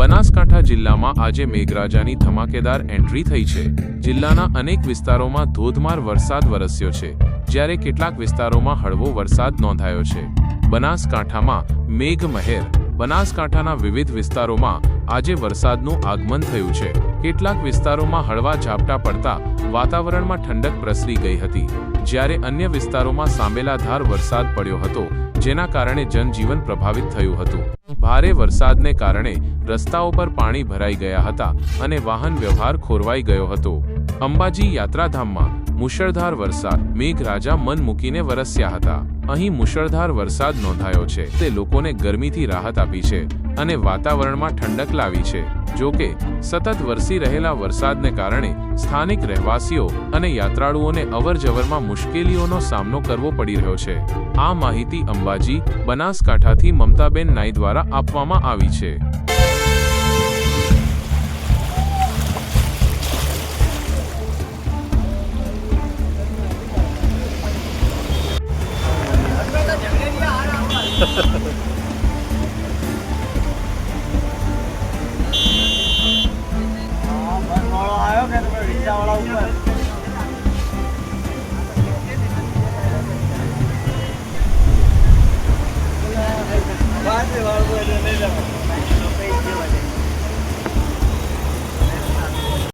બનાસકાંઠા જિલ્લામાં આજે મેઘરાજાની ધમાકેદાર એન્ટ્રી થઈ છે. જિલ્લાના અનેક વિસ્તારોમાં ધોધમાર વરસાદ વરસ્યો છે, જ્યારે કેટલાક વિસ્તારોમાં હળવો વરસાદ નોંધાયો છે. બનાસકાંઠામાં મેઘમહેર, બનાસકાંઠાના વિવિધ વિસ્તારોમાં આજે વરસાદનું આગમન થયું છે. કેટલાક વિસ્તારોમાં હળવા ઝાપટા પડતા વાતાવરણમાં ઠંડક પ્રસરી ગઈ હતી, જ્યારે અન્ય વિસ્તારોમાં સાંબેલાધાર વરસાદ પડ્યો હતો, જેના કારણે જનજીવન પ્રભાવિત થયું હતું. ભારે વરસાદને કારણે રસ્તાઓ પર પાણી ભરાઈ ગયા હતા અને વાહન વ્યવહાર ખોરવાઈ ગયો હતો. અંબાજી યાત્રાધામમાં મુશળધાર વરસાદ મેઘરાજા મન મૂકીને વરસ્યા હતા. અહીં મુશળધાર વરસાદ નોંધાયો છે. તે લોકોને ગરમીથી રાહત આપી છે અને વાતાવરણમાં ઠંડક લાવી છે. જો કે, સતત વરસી રહેલા વરસાદને કારણે સ્થાનિક રહેવાસીઓ અને યાત્રાળુઓને અવરજવરમાં મુશ્કેલીઓનો સામનો કરવો પડી રહ્યો છે. આ માહિતી અંબાજી, બનાસકાંઠાથી મમતાબેન નાઈ દ્વારા આપવામાં આવી છે. Hadi var böyle ne demek?